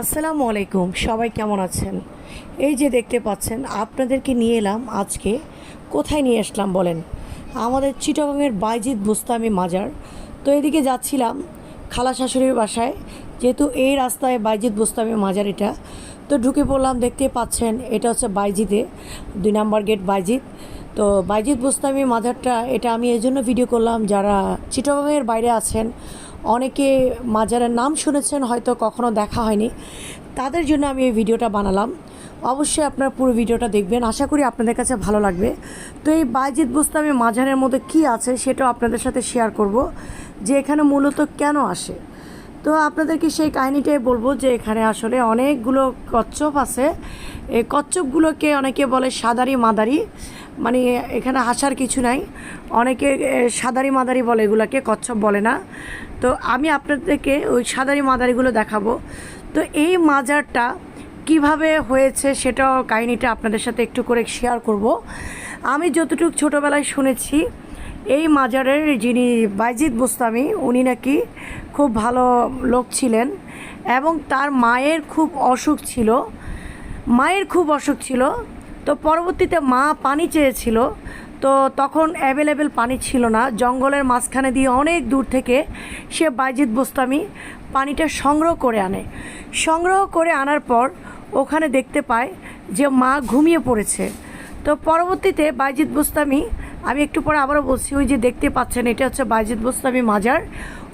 আসসালামু আলাইকুম, সবাই কেমন আছেন? এই যে দেখতে পাচ্ছেন, আপনাদেরকে নিয়ে এলাম আজকে। কোথায় নিয়ে আসলাম বলেন? আমাদের চিটাগাংয়ের বাইজিৎ বুস্তামি মাজার। তো এদিকে যাচ্ছিলাম খালা শাশুড়ির বাসায়, যেহেতু এই রাস্তায় বাইজিৎ বুস্তামি মাজার এটা। তো ঢুকে পড়লাম, দেখতে পাচ্ছেন, এটা হচ্ছে বাইজিতে দুই নাম্বার গেট বাইজিৎ তো বাইজিৎ বুস্তামি মাজারটা, এটা আমি এই জন্য ভিডিও করলাম, যারা চিটাগাংয়ের বাইরে আছেন অনেকে মাজারের নাম শুনেছেন, হয়তো কখনো দেখা হয়নি। তাদের জন্য আমি এই ভিডিওটা বানালাম। অবশ্যই আপনার পুরো ভিডিওটা দেখবেন। আশা করি আপনাদের কাছে ভালো লাগবে। তো এই বাইজিৎ বুস্তামি মাজারের মধ্যে কি আছে সেটাও আপনাদের সাথে শেয়ার করব, যে এখানে মূলত কেন আসে। তো আপনাদেরকে সেই কাহিনিটাই বলব যে এখানে আসলে অনেকগুলো কচ্ছপ আছে। এই কচ্ছপগুলোকে অনেকে বলে সাদারি মাদারি মানে এখানে হাসার কিছু নাই। অনেকে সাদারি মাদারি বলে, এগুলোকে কচ্ছপ বলে না। তো আমি আপনাদেরকে ওই সাদারি মাদারিগুলো দেখাবো। তো এই মাজারটা কীভাবে হয়েছে সেটাও কাহিনিটা আপনাদের সাথে একটু করে শেয়ার করব। আমি যতটুকু ছোটোবেলায় শুনেছি, এই মাজারের যিনি বাইজিৎ বুস্তামি, উনি নাকি খুব ভালো লোক ছিলেন এবং তার মায়ের খুব অসুখ ছিল। মায়ের খুব অসুখ ছিল। তো পরবর্তীতে মা পানি চেয়েছিল, তো তখন অ্যাভেলেবেল পানি ছিল না। জঙ্গলের মাঝখানে দিয়ে অনেক দূর থেকে সে বাইজিৎ বোস্তামি পানিটা সংগ্রহ করে আনে। সংগ্রহ করে আনার পর ওখানে দেখতে পায় যে মা ঘুমিয়ে পড়েছে। তো পরবর্তীতে বাইজিৎ বোস্তামি, আমি একটু পরে আবারও বলছি, ওই যে দেখতে পাচ্ছেন, এটা হচ্ছে বাইজিৎ বোস্তামি মাজার,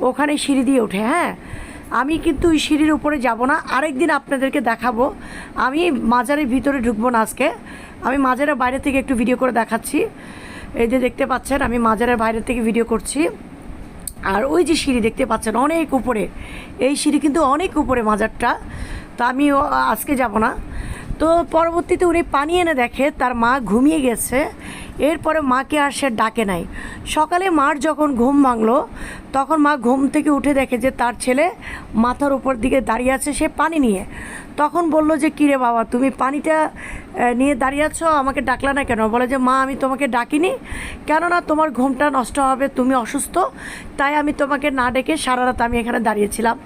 ওখানে সিঁড়ি দিয়ে ওঠে হ্যাঁ? আমি কিন্তু ওই সিঁড়ির উপরে যাব না। আরেক দিন আপনাদেরকে দেখাবো। আমি মাজারের ভিতরে ঢুকবো না আজকে। আমি মাজারের বাইরে থেকে একটু ভিডিও করে দেখাচ্ছি। এই যে দেখতে পাচ্ছেন, আমি মাজারের বাইরে থেকে ভিডিও করছি। আর ওই যে সিঁড়ি দেখতে পাচ্ছেন, অনেক উপরে। এই সিঁড়ি কিন্তু অনেক উপরে মাজারটা। তা আমি আজকে যাব না। তো পরবর্তীতে উনি পানি এনে দেখে, তার মা ঘুমিয়ে গেছে। এরপরে মাকে আর সে ডাকে নাই। সকালে মার যখন ঘুম ভাঙলো, তখন মা ঘুম থেকে উঠে দেখে যে তার ছেলে মাথার উপর দিকে দাঁড়িয়ে আছে, সে পানি নিয়ে। তখন বলল যে, কিরে বাবা, তুমি পানিটা নিয়ে দাঁড়িয়ে আছো? আমাকে ডাকলা না কেন? বলে যে, মা, আমি তোমাকে ডাকিনি। কেননা তোমার ঘুমটা নষ্ট হবে, তুমি অসুস্থ। তাই আমি তোমাকে না ডেকে সারা রাত আমি এখানে দাঁড়িয়েছিলাম।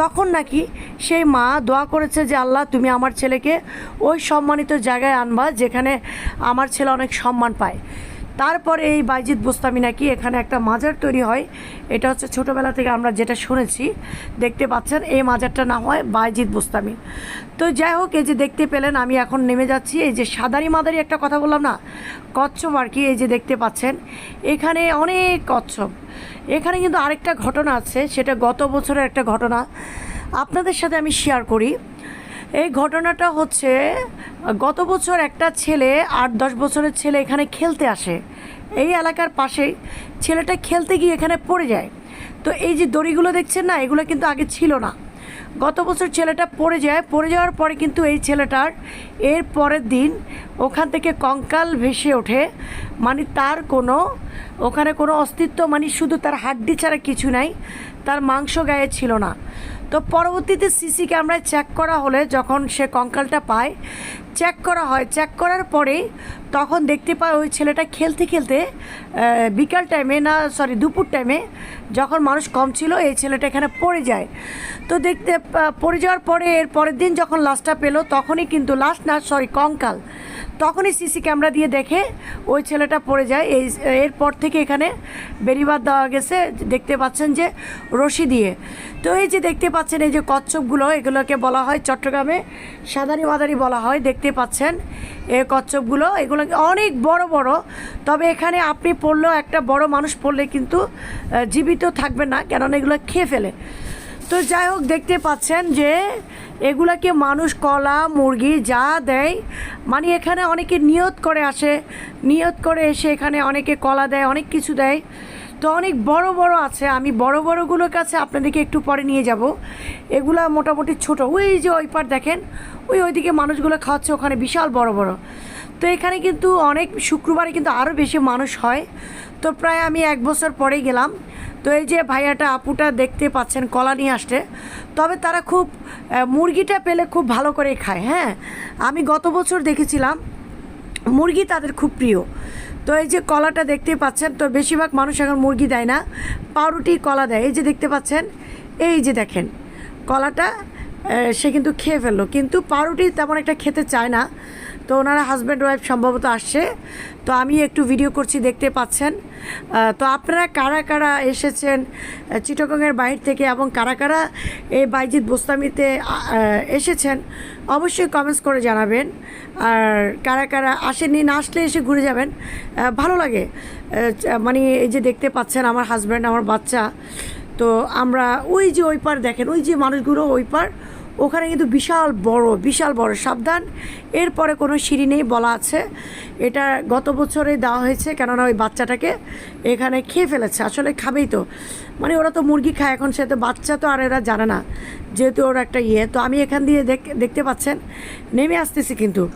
তখন নাকি সেই মা দোয়া করেছে যে, আল্লাহ, তুমি আমার ছেলেকে ওই সম্মানিত জায়গায় আনবা, যেখানে আমার ছেলে অনেক সম্মান পায়। তারপরে এই বাইজিৎ বুস্তামি নাকি এখানে একটা মাজার তৈরি হয়। এটা হচ্ছে ছোটোবেলা থেকে আমরা যেটা শুনেছি, দেখতে পাচ্ছেন, এই মাজারটা না হয় বাইজিৎ বুস্তামি। তো যাই হোক, এই যে দেখতে পেলেন, আমি এখন নেমে যাচ্ছি। এই যে সাদারি মাদারি একটা কথা বললাম না, কচ্ছপ আর কি, এই যে দেখতে পাচ্ছেন। এখানে অনেক কচ্ছপ। এখানে কিন্তু আরেকটা ঘটনা আছে, সেটা গত বছরের একটা ঘটনা। আপনাদের সাথে আমি শেয়ার করি। এই ঘটনাটা হচ্ছে, গত বছর একটা ছেলে, আট দশ বছরের ছেলে এখানে খেলতে আসে। এই এলাকার পাশেই ছেলেটা খেলতে গিয়ে এখানে পড়ে যায়। তো এই যে দড়িগুলো দেখছেন না, এগুলো কিন্তু আগে ছিল না। গত বছর ছেলেটা পড়ে যায়, পড়ে যাওয়ার পরে কিন্তু এই ছেলেটার এর পরের দিন ওখান থেকে কঙ্কাল ভেসে ওঠে। মানে তার কোনো, ওখানে কোনো অস্তিত্ব মানে শুধু তার হাড্ডি ছাড়া কিছু নাই, তার মাংস গায়ে ছিল না। তো পরবর্তীতে সিসি ক্যামেরায় চেক করা হলে যখন সে কঙ্কালটা পায় চেক করা হয়। চেক করার পরে তখন দেখতে পায় ওই ছেলেটা খেলতে খেলতে বিকাল টাইমে না সরি দুপুর টাইমে যখন মানুষ কম ছিল, এই ছেলেটা এখানে পড়ে যায়। তো দেখতে পড়ে যাওয়ার পরে, এর পরের দিন যখন লাশটা পেল, তখনই কিন্তু লাশ না সরি কঙ্কাল। তখনই সিসি ক্যামেরা দিয়ে দেখে ওই ছেলেটা পড়ে যায়। এই, এরপর থেকে এখানে বেরিবাদ দেওয়া গেছে। দেখতে পাচ্ছেন যে রশি দিয়ে। তো এই যে দেখতে পাচ্ছেন, এই যে কচ্ছপগুলো, এগুলোকে বলা হয় চট্টগ্রামে সাদারি মাদারি বলা হয়। দেখতে পাচ্ছেন এই কচ্ছপগুলো, এগুলো অনেক বড় বড়। তবে এখানে আপনি পড়লেও একটা বড় মানুষ পড়লে কিন্তু জীবিত থাকবে না, কেননা এগুলো খেয়ে ফেলে। তো যাই হোক, দেখতে পাচ্ছেন যে এগুলাকে মানুষ কলা, মুরগি যা দেয় মানে এখানে অনেকে নিয়ত করে আসে, নিয়ত করে এসে এখানে অনেকে কলা দেয়, অনেক কিছু দেয়। তো অনেক বড় বড় আছে, আমি বড় বড়গুলোর কাছে আপনাদেরকে একটু পরে নিয়ে যাব। এগুলা মোটামুটি ছোট, ওই যে ওই পার দেখেন, ওই ওইদিকে মানুষগুলো খাওয়াচ্ছে ওখানে বিশাল বড় বড়। তো এখানে কিন্তু অনেক শুক্রবারে কিন্তু আরও বেশি মানুষ হয়। তো প্রায় আমি এক বছর পরেই গেলাম। তো এই যে ভাইয়াটা, আপুটা দেখতে পাচ্ছেন, কলা নিয়ে আসতে তবে তারা খুব মুরগিটা পেলে খুব ভালো করে খায় হ্যাঁ? আমি গত বছর দেখেছিলাম, মুরগি তাদের খুব প্রিয়। তো এই যে কলাটা দেখতে পাচ্ছেন, তো বেশিরভাগ মানুষ এখন মুরগি দেয় না, পাউরুটি, কলা দেয়। এই যে দেখতে পাচ্ছেন, এই যে দেখেন, কলাটা সে কিন্তু খেয়ে ফেলল। কিন্তু পাউরুটি তেমন একটা খেতে চায় না। তো ওনারা হাজব্যান্ড ওয়াইফ সম্ভবত আসছে। তো আমি একটু ভিডিও করছি দেখতে পাচ্ছেন। তো আপনারা কারা কারা এসেছেন আহ, চিটাগংয়ের বাইরে থেকে এবং কারা কারা এই বাইজিৎ বোস্তামিতে এসেছেন অবশ্যই কমেন্টস করে জানাবেন। আর কারা কারা আসেননি না আসলে এসে ঘুরে যাবেন ভালো লাগে। মানে এই যে দেখতে পাচ্ছেন আমার হাজব্যান্ড আমার বাচ্চা। তো আমরা ওই যে ওই পার দেখেন ওই যে মানুষগুলো ওই পার ওখানে কিন্তু বিশাল বড় বিশাল বড় সাবধান। এরপরে কোনো সিঁড়ি নেই বলা আছে। এটা গত বছরে দেওয়া হয়েছে কেননা ওই বাচ্চাটাকে এখানে খেয়ে ফেলেছে। আসলে খাবেই তো। মানে ওরা তো মুরগি খায়, এখন সে তো বাচ্চা তো আর এরা জানে না, যেহেতু ওর একটা ইয়ে। তো আমি এখান দিয়ে দেখ- দেখতে পাচ্ছেন, নেমে আসতেছি কিন্তু।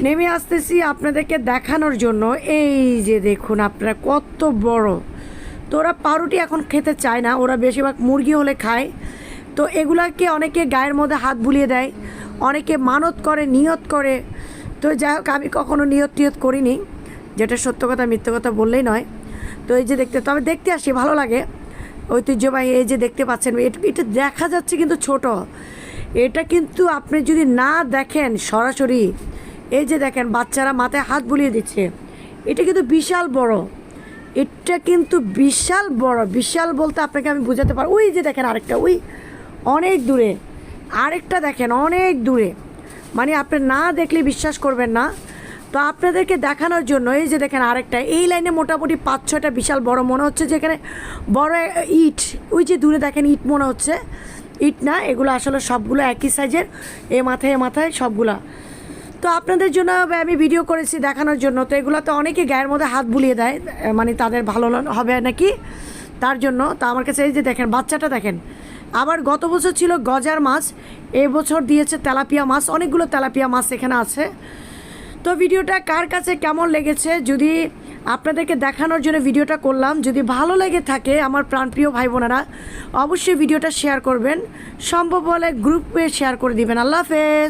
নেমে আসতেছি আপনাদেরকে দেখানোর জন্য। এই যে দেখুন আপনারা কত বড়। তো ওরা পাউরুটি এখন খেতে চায় না, ওরা বেশিরভাগ মুরগি হলে খায়। তো এগুলাকে অনেকে গায়ের মধ্যে হাত বুলিয়ে দেয়, অনেকে মানত করে, নিয়ত করে। তো যাই হোক, আমি কখনো নিয়ত টিয়ত করিনি, যেটা সত্য কথা, মিথ্যে কথা বললেই নয়। তো এই যে দেখতে, তবে দেখতে আসি, ভালো লাগে। ঐতিহ্যবাহী এই যে দেখতে পাচ্ছেন এট- এটা দেখা যাচ্ছে কিন্তু ছোট। এটা কিন্তু আপনি যদি না দেখেন সরাসরি, এই যে দেখেন, বাচ্চারা মাথায় হাত বুলিয়ে দিচ্ছে। এটা কিন্তু বিশাল বড়। এটা কিন্তু বিশাল বড়। বিশাল বলতে আপনাকে আমি বোঝাতে পারব ওই যে দেখেন আরেকটা, ওই অনেক দূরে। আরেকটা দেখেন, অনেক দূরে। মানে আপনি না দেখলে বিশ্বাস করবেন না। তো আপনাদেরকে দেখানোর জন্য এই যে দেখেন আরেকটা, এই লাইনে মোটামুটি পাঁচ, ছয়টা বিশাল বড় মনে হচ্ছে যেখানে বড় ইট, ওই যে দূরে দেখেন ইট মনে হচ্ছে। ইট না, এগুলো আসলে সবগুলো একই সাইজের, এ মাথায় এ মাথায় সবগুলা। তো আপনাদের জন্য আমি ভিডিও করেছি দেখানোর জন্য, তো এগুলোতে অনেকে গায়ের মধ্যে হাত বুলিয়ে দেয় মানে তাদের ভালো হবে নাকি? তার জন্য, তো আমার কাছে এই যে দেখেন, বাচ্চাটা দেখেন। আবার গত বছর ছিল গজার মাছ, এবছর দিয়েছে তেলাপিয়া মাছ, অনেকগুলো তেলাপিয়া মাছ এখানে আছে। তো ভিডিওটা কার কাছে কেমন লেগেছে, যদি আপনাদেরকে দেখানোর জন্য ভিডিওটা করলাম, যদি ভালো লেগে থাকে আমার প্রাণপ্রিয় ভাই বোনেরা, অবশ্যই ভিডিওটা শেয়ার করবেন। সম্ভব হলে গ্রুপে শেয়ার করে দিবেন। আল্লাহ হাফেজ।